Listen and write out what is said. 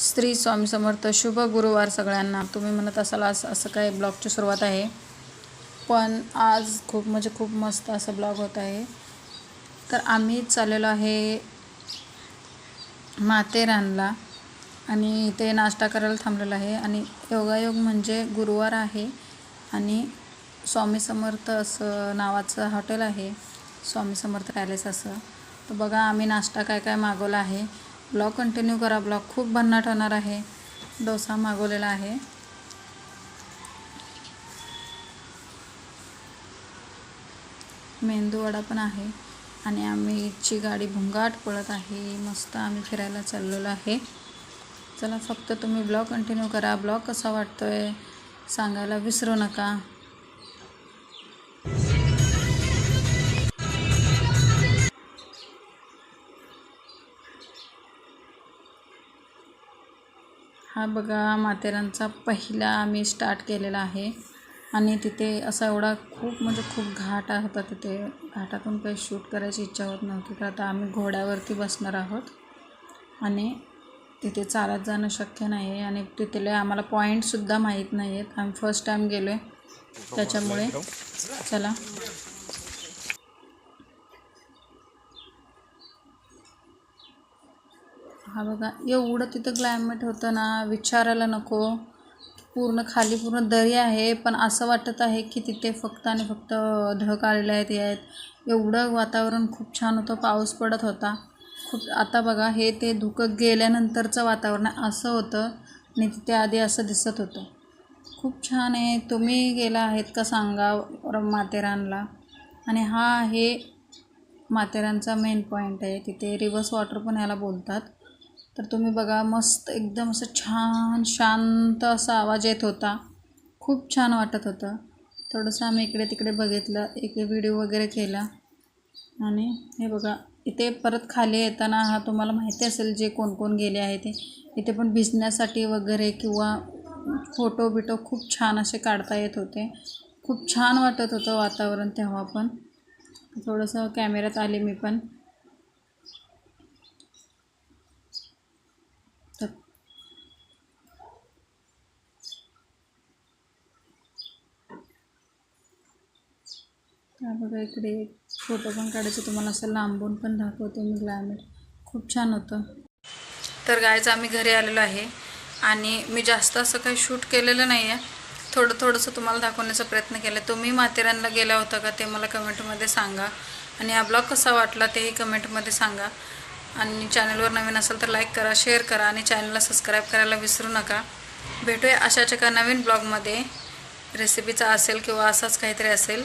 श्री स्वामी समर्थ शुभ गुरुवार सगळ्यांना. तुम्ही म्हणत असाल असं असं काय ब्लॉगची सुरुवात आहे. पण आज खूप म्हणजे खूप मस्त असं ब्लॉग होत आहे. तर आम्ही चाललेलो आहे माथेरानला. आणि इथे नाश्ता करायला थांबलेलो आहे. आणि योगायोग म्हणजे गुरुवार आहे. आणि स्वामी समर्थ असं नावाचं हॉटेल आहे. स्वामी समर्थ पॅलेस असं. तर बघा आम्ही नाश्ता काय काय मागवला आहे. ब्लॉग कंटिन्यू करा. ब्लॉग खूप भन्नाट होणार आहे. डोसा मागवलेला आहे. मेंदूवडा पण आहे. आणि आम्हीची गाडी भुंगाट पळत आहे. मस्त आम्ही फिरायला चाललेलो आहे. चला फक्त तुम्ही ब्लॉग कंटिन्यू करा. ब्लॉग कसा वाटतोय? सांगायला विसरू नका. हा बघा माथेरानचा पहिला आम्ही स्टार्ट केलेला आहे. आणि तिथे असा एवढा खूप म्हणजे खूप घाट होता तिथे. घाटातून काही शूट करायची इच्छा होत नव्हती. तर आता आम्ही घोड्यावरती बसणार आहोत. आणि तिथे चालत जाणं शक्य नाही आहे आणि तिथले आम्हाला पॉईंटसुद्धा माहीत नाही आहेत आम्ही फर्स्ट टाईम गेलो आहे त्याच्यामुळे चला. हा बघा एवढं तिथं क्लायमेट होतं ना विचारायला नको. पूर्ण खाली पूर्ण दरी आहे पण असं वाटत आहे की तिथे फक्त आणि फक्त ढग आलेले आहेत हे आहेत. एवढं वातावरण खूप छान होतं पाऊस पडत होता. खूप आता बघा हे ते धुकं गेल्यानंतरचं वातावरण असं होतं. आणि तिथे आधी असं दिसत होतं. खूप छान आहे. तुम्ही गेला आहेत का सांगा माथेरानला? आणि हा आहे माथेरानचा मेन पॉईंट आहे. तिथे रिव्हर्स वॉटर पण ह्याला बोलतात. तर तुम्ही बघा मस्त एकदम असं छान शांत असा आवाज येत होता. खूप छान वाटत होतं. थोडंसं आम्ही इकडे तिकडे बघितलं एक व्हिडिओ वगैरे केला. आणि हे बघा इथे परत खाली येताना हा तुम्हाला माहिती असेल जे कोण कोण गेले आहे ते. इथे पण भिजण्यासाठी वगैरे किंवा फोटो बिटो खूप छान असे काढता येत होते. खूप छान वाटत होतं वातावरण तेव्हा पण. थोडंसं कॅमेऱ्यात आले मी पण. हा बघा इकडे फोटो पण काढायचं तुम्हाला असं लांबून पण दाखवते मी क्लायमेट खूप छान होतं. तर गायचं आम्ही घरी आलेलो आहे आणि मी जास्त असं काही शूट केलेलं नाही आहे थोडं थोडंसं तुम्हाला दाखवण्याचा प्रयत्न केला. तुम्ही माथेरानला गेला होता का ते मला कमेंटमध्ये सांगा. आणि हा ब्लॉग कसा वाटला तेही कमेंटमध्ये सांगा. आणि चॅनलवर नवीन असेल तर लाईक करा शेअर करा आणि चॅनलला सबस्क्राईब करायला विसरू नका. भेटूया अशाच एका नवीन ब्लॉगमध्ये. रेसिपीचा असेल किंवा असाच काहीतरी असेल.